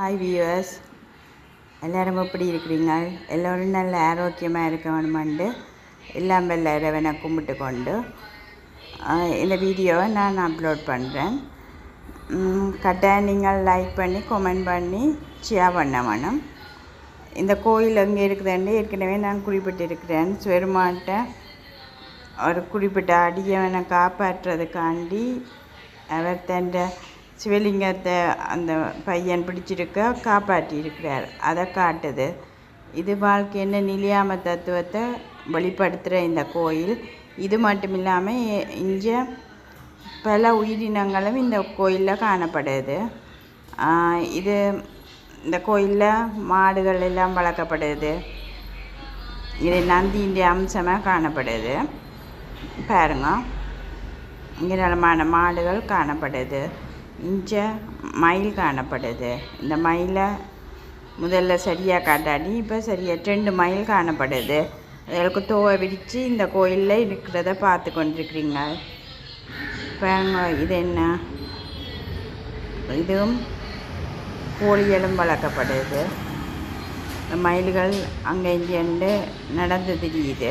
Hi viewers எல்லோரும் எப்படி இருக்கிறீங்க? எல்லோரும் நல்ல ஆரோக்கியமாக இருக்க வேணுமெண்டு. எல்லாம் வல்ல இறைவனை கும்பிட்டு கொண்டு இந்த வீடியோவை நான் அப்லோட் பண்ணுறேன் கட்டாயம் நீங்கள் லைக் பண்ணி கமெண்ட் பண்ணி ஷேர் பண்ண வேணும். இந்த கோயில் எங்கே இருக்குதுன்னு ஏற்கனவே நான் குறிப்பிட்டிருக்கிறேன். பெருமாட்ட ஒரு குறிப்பிட்ட அடியவனை காப்பாற்றுறதுக்காண்டி அவர் தன் சிவலிங்கத்தை அந்த பையன் பிடிச்சிருக்க காப்பாற்றியிருக்கிறார். அதை காட்டுது. இது வாழ்க்கை என்ன நிலையாம தத்துவத்தை வெளிப்படுத்துகிற இந்த கோயில். இது மட்டும் இல்லாமல் இங்கே பல உயிரினங்களும் இந்த கோயிலில் காணப்படுது. இது இந்த கோயிலில் மாடுகள் எல்லாம் வளர்க்கப்படுது. இது நந்தியின் அம்சமாக காணப்படுது. பாருங்க. ஏராளமான மாடுகள் காணப்படுது. இஞ்ச மயில் காணப்படுது. இந்த மயிலை முதல்ல சரியாக காட்டாடி இப்போ சரியாக ரெண்டு மயில் காணப்படுது. அதுகளுக்கு தோவை விரித்து இந்த கோயிலில் இருக்கிறத பார்த்து கொண்டிருக்கிறீங்க. பாருங்க இது என்ன? இதுவும் கோழிகளும் வளர்க்கப்படுது. இந்த மயில்கள் அங்கே இங்கேண்டு நடந்து திரியுது.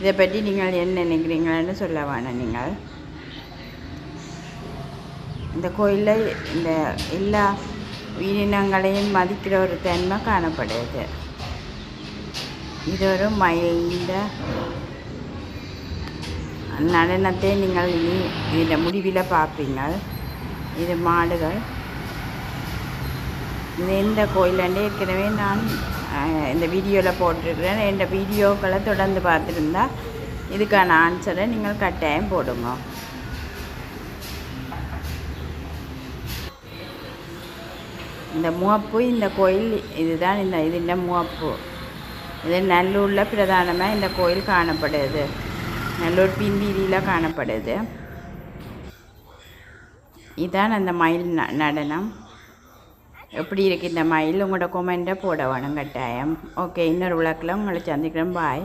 இதை பற்றி நீங்கள் என்ன நினைக்கிறீங்கன்னு சொல்ல வேணும் நீங்கள். இந்த கோயிலில் இந்த எல்லா உயிரினங்களையும் மதிக்கிற ஒரு தன்மை காணப்படுது. இது ஒரு மயில்ந்த நடனத்தை நீங்கள் இனி இந்த முடிவில் பார்ப்பீங்க இது மாடுகள். இது எந்த கோயிலண்டே ஏற்கனவே நான் இந்த வீடியோவில் போட்டிருக்கிறேன். என் வீடியோக்களை தொடர்ந்து பார்த்துருந்தா இதுக்கான ஆன்சரை நீங்கள் கட்டாயம் போடுங்க. இந்த முவப்பு இந்த கோயில் இதுதான் இந்த இதுன்ற முவப்பு. இது நல்லூரில் பிரதானமாக இந்த கோயில் காணப்படுது. நல்லூர் பின்வீதியில் காணப்படுது. இதான் அந்த மயில் நடனம். எப்படி இருக்குது இந்த மயில்? உங்களோட கொமெண்ட்டை போட வேணும் கட்டாயம். ஓகே இன்னொரு விளக்கில் உங்களை சந்திக்கிறேன் பாய்